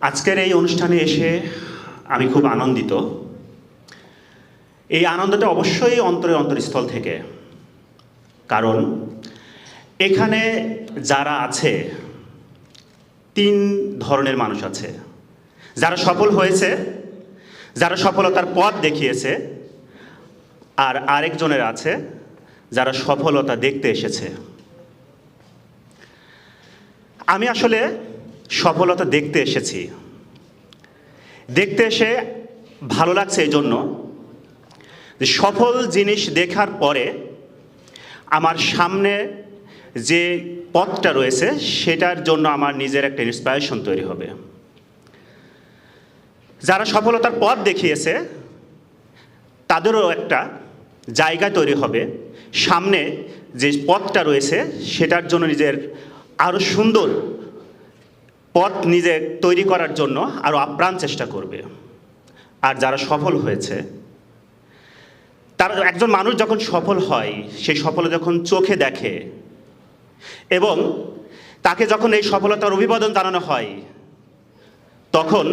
আজকের এই অনুষ্ঠানে এসে আমি খুব আনন্দিত। এই আনন্দটা অবশ্যই অন্তরে অন্তরস্থল থেকে। কারণ এখানে যারা আছে, তিন ধরনের মানুষ আছে। যারা সফল হয়েছে, যারা সফলতার পথ দেখিয়েছে, আর আরেকজনের আছে, যারা সফলতা দেখতে এসেছে। আমি আসলে সফলতা দেখতে এসেছি। দেখতে এসে ভালো লাগছে এই জন্য যে সফল জিনিস দেখার পরে আমার সামনে যে পথটা রয়েছে, সেটার জন্য আমার নিজের একটা ইন্সপায়ারেশন তৈরি হবে। যারা সফলতার পথ দেখিয়েছে, তাদেরও একটা জায়গা তৈরি হবে। সামনে যে পথটা রয়েছে, সেটার জন্য নিজের আরও সুন্দর পথ নিজে তৈরি করার জন্য আরও আপ্রাণ চেষ্টা করবে। আর যারা সফল হয়েছে, তারা একজন মানুষ যখন সফল হয়, সেই সফলতা যখন চোখে দেখে এবং তাকে যখন এই সফলতার অভিবাদন জানানো হয়, তখন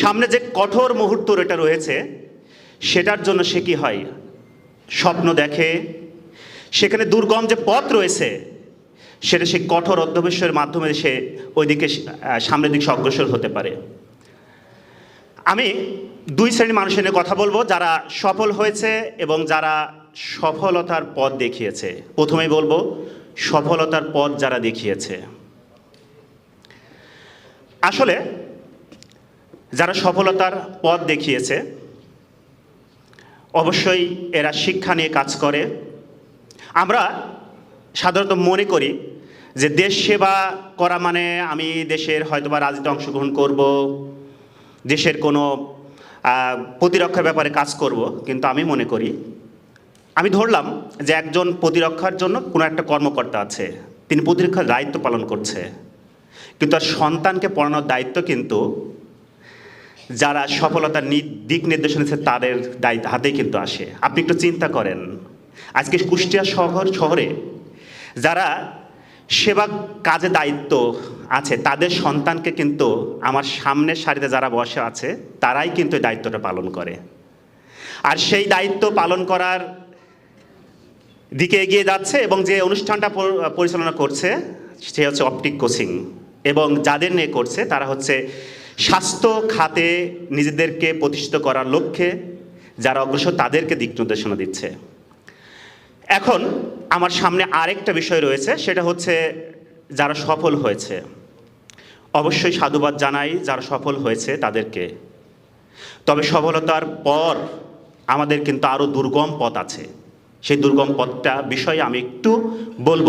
সামনে যে কঠোর মুহূর্ত এটা রয়েছে, সেটার জন্য সে কি হয়? স্বপ্ন দেখে, সেখানে দুর্গম যে পথ রয়েছে সেটা সে কঠোর অধ্যবসায়ের মাধ্যমে সে ওইদিকে সামনের দিকে অগ্রসর হতে পারে। আমি দুই শ্রেণির মানুষের নিয়ে কথা বলব যারা সফল হয়েছে এবং যারা সফলতার পথ দেখিয়েছে। প্রথমেই বলব, সফলতার পথ যারা দেখিয়েছে। আসলে যারা সফলতার পথ দেখিয়েছে, অবশ্যই এরা শিক্ষা নিয়ে কাজ করে। আমরা সাধারণত মনে করি যে দেশ সেবা করা মানে আমি দেশের হয়তোবা রাজনীতি অংশগ্রহণ করব, দেশের কোনো প্রতিরক্ষার ব্যাপারে কাজ করব, কিন্তু আমি মনে করি, আমি ধরলাম যে একজন প্রতিরক্ষার জন্য কোনো একটা কর্মকর্তা আছে, তিনি প্রতিরক্ষার দায়িত্ব পালন করছে, কিন্তু তার সন্তানকে পড়ানোর দায়িত্ব কিন্তু যারা সফলতার দিক নির্দেশনা দিচ্ছে তাদের দায়িত্ব হাতেই কিন্তু আসে। আপনি একটু চিন্তা করেন, আজকে কুষ্টিয়া শহর, শহরে যারা সেবা কাজে দায়িত্ব আছে, তাদের সন্তানকে কিন্তু আমার সামনের সারিতে যারা বসে আছে, তারাই কিন্তু দায়িত্বটা পালন করে। আর সেই দায়িত্ব পালন করার দিকে এগিয়ে যাচ্ছে এবং যে অনুষ্ঠানটা পরিচালনা করছে, সে হচ্ছে অপটিক কোচিং এবং যাদের নিয়ে করছে, তারা হচ্ছে স্বাস্থ্য খাতে নিজেদেরকে প্রতিষ্ঠিত করার লক্ষ্যে, যারা অগ্রসর, তাদেরকে দিক নির্দেশনা দিচ্ছে। এখন আমার সামনে আরেকটা বিষয় রয়েছে, সেটা হচ্ছে যারা সফল হয়েছে। অবশ্যই সাধুবাদ জানাই যারা সফল হয়েছে তাদেরকে। তবে সফলতার পর আমাদের কিন্তু আরও দুর্গম পথ আছে। সেই দুর্গম পথটা বিষয়ে আমি একটু বলব।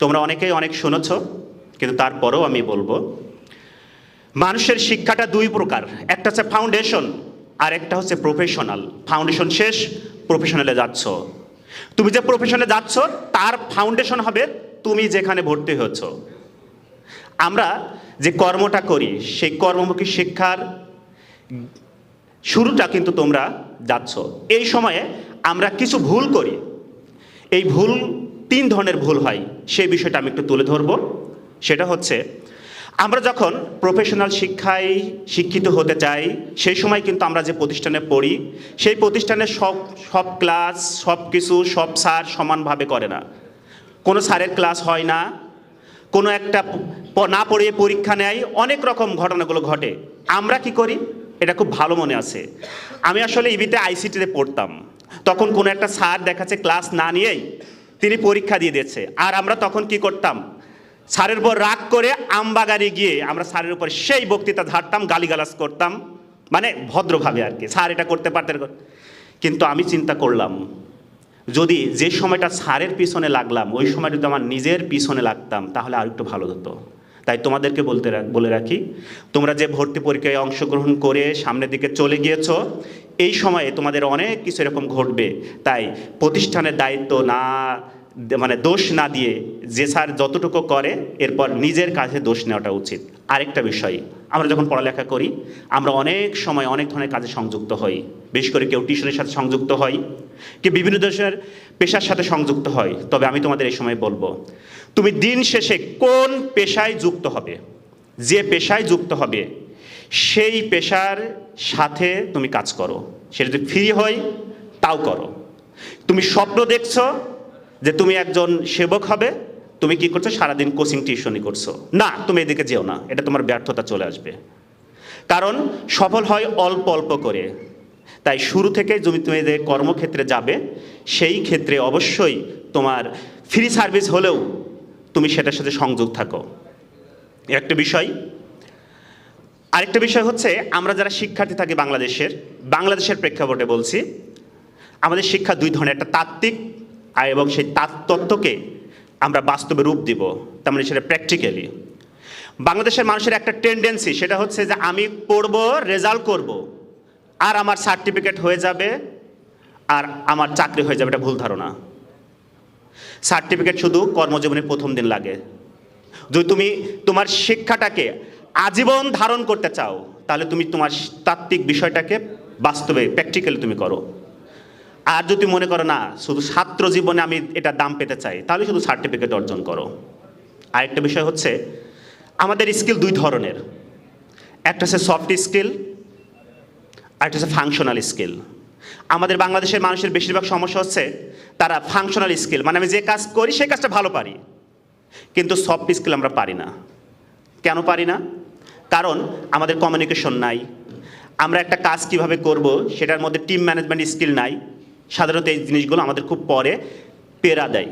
তোমরা অনেকেই অনেক শুনেছ, কিন্তু তারপরেও আমি বলব। মানুষের শিক্ষাটা দুই প্রকার, একটা হচ্ছে ফাউন্ডেশন আর একটা হচ্ছে প্রফেশনাল ফাউন্ডেশন শেষ প্রফেশনালে যাচ্ছ। তুমি যে প্রফেশনে যাচ্ছ, তার ফাউন্ডেশন হবে তুমি যেখানে ভর্তি হচ্ছ। আমরা যে কর্মটা করি, সেই কর্মমুখী শিক্ষার শুরুটা কিন্তু তোমরা যাচ্ছ। এই সময়ে আমরা কিছু ভুল করি। এই ভুল, তিন ধরনের ভুল হয়। সেই বিষয়টা আমি একটু তুলে ধরবো। সেটা হচ্ছে আমরা যখন প্রফেশনাল শিক্ষায় শিক্ষিত হতে চাই, সেই সময় কিন্তু আমরা যে প্রতিষ্ঠানে পড়ি, সেই প্রতিষ্ঠানে সব সব ক্লাস সব কিছু, সব স্যার সমানভাবে করে না। কোনো স্যারের ক্লাস হয় না, কোনো একটা না পড়িয়ে পরীক্ষা নেয়, অনেক রকম ঘটনাগুলো ঘটে। আমরা কি করি? এটা খুব ভালো মনে আছে। আমি আসলে ইবিতে আইসিটিতে পড়তাম। তখন কোনো একটা স্যার দেখাচ্ছে ক্লাস না নিয়েই, তিনি পরীক্ষা দিয়ে দিয়েছে। আর আমরা তখন কি করতাম? স্যারের উপর রাগ করে আমবাগানে গিয়ে আমরা স্যারের উপর সেই বক্তৃতা ধারতাম, গালিগালাজ করতাম। মানে ভদ্রভাবে আর কি। স্যার এটা করতে পারতেন কিন্তু আমি চিন্তা করলাম, যদি যে সময়টা স্যারের পিছনে লাগলাম, ওই সময় যদি আমার নিজের পিছনে লাগতাম, তাহলে আর একটু ভালো হতো। তাই তোমাদেরকে বলতে বলে রাখি, তোমরা যে ভর্তি পরীক্ষায় অংশগ্রহণ করে সামনের দিকে চলে গিয়েছ, এই সময়ে তোমাদের অনেক কিছু এরকম ঘটবে। তাই প্রতিষ্ঠানের দায়িত্ব না মানে দোষ না দিয়ে যে স্যার যতটুকু করে, এরপর নিজের কাছে দোষ নেওয়াটা উচিত। আরেকটা বিষয়, আমরা যখন পড়ালেখা করি, আমরা অনেক সময় অনেক ধরনের কাজে সংযুক্ত হই। বিশেষ করে কেউ টিউশনের সাথে সংযুক্ত হয়, কেউ বিভিন্ন দেশের পেশার সাথে সংযুক্ত হয়। তবে আমি তোমাদের এই সময় বলব, তুমি দিন শেষে কোন পেশায় যুক্ত হবে? যে পেশায় যুক্ত হবে, সেই পেশার সাথে তুমি কাজ করো। সেটা যদি ফ্রি হয়, তাও করো। তুমি স্বপ্ন দেখছ যে তুমি একজন সেবক হবে, তুমি কি করছ? সারাদিন কোচিং টিউশনই করছ। না, তুমি এদিকে যেও না, এটা তোমার ব্যর্থতা চলে আসবে। কারণ সফল হয় অল্প অল্প করে। তাই শুরু থেকে তুমি তুমি যে কর্মক্ষেত্রে যাবে, সেই ক্ষেত্রে অবশ্যই তোমার ফ্রি সার্ভিস হলেও তুমি সেটার সাথে সংযোগ থাকো। একটা বিষয়, আরেকটা বিষয় হচ্ছে, আমরা যারা শিক্ষার্থী থাকি বাংলাদেশের বাংলাদেশের প্রেক্ষাপটে বলছি, আমাদের শিক্ষা দুই ধরনের, একটা তাত্ত্বিক আর এবং সেই তাত- তত্ত্বকে আমরা বাস্তবে রূপ দিব, তার মানে সেটা প্র্যাকটিক্যালি বাংলাদেশের মানুষের একটা টেন্ডেন্সি সেটা হচ্ছে যে আমি পড়ব রেজাল্ট করব, আর আমার সার্টিফিকেট হয়ে যাবে, আর আমার চাকরি হয়ে যাবে, এটা ভুল ধারণা। সার্টিফিকেট শুধু কর্মজীবনের প্রথম দিন লাগে। যদি তুমি তোমার শিক্ষাটাকে আজীবন ধারণ করতে চাও, তাহলে তুমি তোমার তাত্ত্বিক বিষয়টাকে বাস্তবে প্র্যাকটিক্যালি তুমি করো। আর যদি মনে করো না, শুধু ছাত্র জীবনে আমি এটা দাম পেতে চাই, তাহলে শুধু সার্টিফিকেট অর্জন করো। আরেকটা বিষয় হচ্ছে, আমাদের স্কিল দুই ধরনের। একটা হচ্ছে সফট স্কিল আরেকটা হচ্ছে ফাংশনাল স্কিল আমাদের বাংলাদেশের মানুষের বেশিরভাগ সমস্যা হচ্ছে, তারা ফাংশনাল স্কিল মানে আমি যে কাজ করি, সেই কাজটা ভালো পারি। কিন্তু সফট স্কিল আমরা পারি না। কেন পারি না? কারণ আমাদের কমিউনিকেশন নাই। আমরা একটা কাজ কীভাবে করব, সেটার মধ্যে টিম ম্যানেজমেন্ট স্কিল নাই। সাধারণত এই জিনিসগুলো আমাদের খুব পরে পেরা দেয়।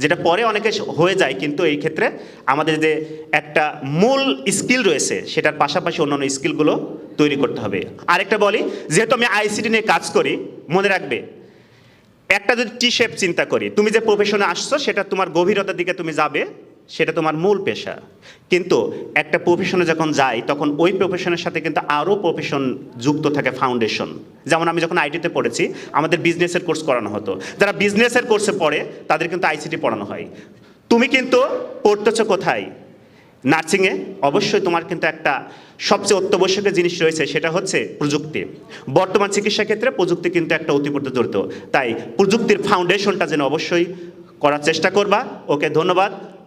যেটা পরে অনেকে হয়ে যায়, কিন্তু এই ক্ষেত্রে আমাদের যে একটা মূল স্কিল রয়েছে, সেটার পাশাপাশি অন্যান্য স্কিলগুলো তৈরি করতে হবে। আরেকটা বলি, যেহেতু আমি আইসিটি নিয়ে কাজ করি, মনে রাখবে, একটা যদি টি শেপ চিন্তা করি, তুমি যে প্রফেশনে আসছো, সেটা তোমার গভীরতার দিকে তুমি যাবে সেটা তোমার মূল পেশা। কিন্তু একটা প্রফেশনে যখন যাই, তখন ওই প্রফেশনের সাথে কিন্তু আরও প্রফেশন যুক্ত থাকে ফাউন্ডেশন যেমন আমি যখন আইটিতে পড়েছি, আমাদের বিজনেসের কোর্স করানো হতো। যারা বিজনেসের কোর্সে পড়ে, তাদের কিন্তু আইসিটি পড়ানো হয়। তুমি কিন্তু পড়তেছো কোথায়? নার্সিংয়ে অবশ্যই তোমার কিন্তু একটা সবচেয়ে অত্যাবশ্যকীয় জিনিস রয়েছে, সেটা হচ্ছে প্রযুক্তি। বর্তমান চিকিৎসা ক্ষেত্রে প্রযুক্তি কিন্তু একটা অতিপূর্ত জড়িত তাই প্রযুক্তির ফাউন্ডেশনটা যেন অবশ্যই করার চেষ্টা করবা। ওকে, ধন্যবাদ।